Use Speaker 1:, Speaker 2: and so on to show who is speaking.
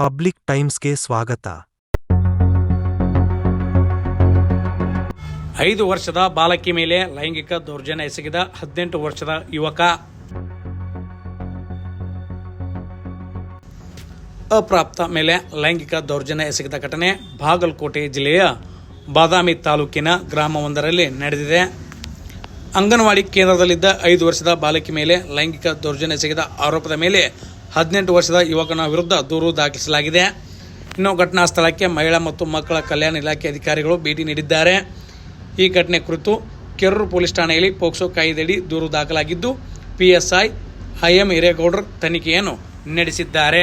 Speaker 1: Public ಟೈಮ್ಸ್ಗೆ ಸ್ವಾಗತ.
Speaker 2: ಐದು ವರ್ಷದ ಬಾಲಕಿ ಮೇಲೆ ಲೈಂಗಿಕ ದೌರ್ಜನ್ಯ ಎಸಗಿದ ಹದಿನೆಂಟು ವರ್ಷದ ಯುವಕ. ಅಪ್ರಾಪ್ತ ಮೇಲೆ ಲೈಂಗಿಕ ದೌರ್ಜನ್ಯ ಎಸಗಿದ ಘಟನೆ ಬಾಗಲಕೋಟೆ ಜಿಲ್ಲೆಯ ಬಾದಾಮಿ ತಾಲೂಕಿನ ಗ್ರಾಮವೊಂದರಲ್ಲಿ ನಡೆದಿದೆ. ಅಂಗನವಾಡಿ ಕೇಂದ್ರದಲ್ಲಿದ್ದ ಐದು ವರ್ಷದ ಬಾಲಕಿ ಮೇಲೆ ಲೈಂಗಿಕ ದೌರ್ಜನ್ಯ ಎಸಗಿದ ಆರೋಪದ ಮೇಲೆ ಹದಿನೆಂಟು ವರ್ಷದ ಯುವಕನ ವಿರುದ್ಧ ದೂರು ದಾಖಲಿಸಲಾಗಿದೆ. ಇನ್ನು ಘಟನಾ ಸ್ಥಳಕ್ಕೆ ಮಹಿಳಾ ಮತ್ತು ಮಕ್ಕಳ ಕಲ್ಯಾಣ ಇಲಾಖೆ ಅಧಿಕಾರಿಗಳು ಭೇಟಿ ನೀಡಿದ್ದಾರೆ. ಈ ಘಟನೆ ಕುರಿತು ಕೆರೂರು ಪೊಲೀಸ್ ಠಾಣೆಯಲ್ಲಿ ಪೋಕ್ಸೋ ಕಾಯ್ದೆಯಡಿ ದೂರು ದಾಖಲಾಗಿದ್ದು, ಪಿಎಸ್ಐ, ಐಎಂ ಹಿರೇಗೌಡರ್ ತನಿಖೆಯನ್ನು ನಡೆಸಿದ್ದಾರೆ.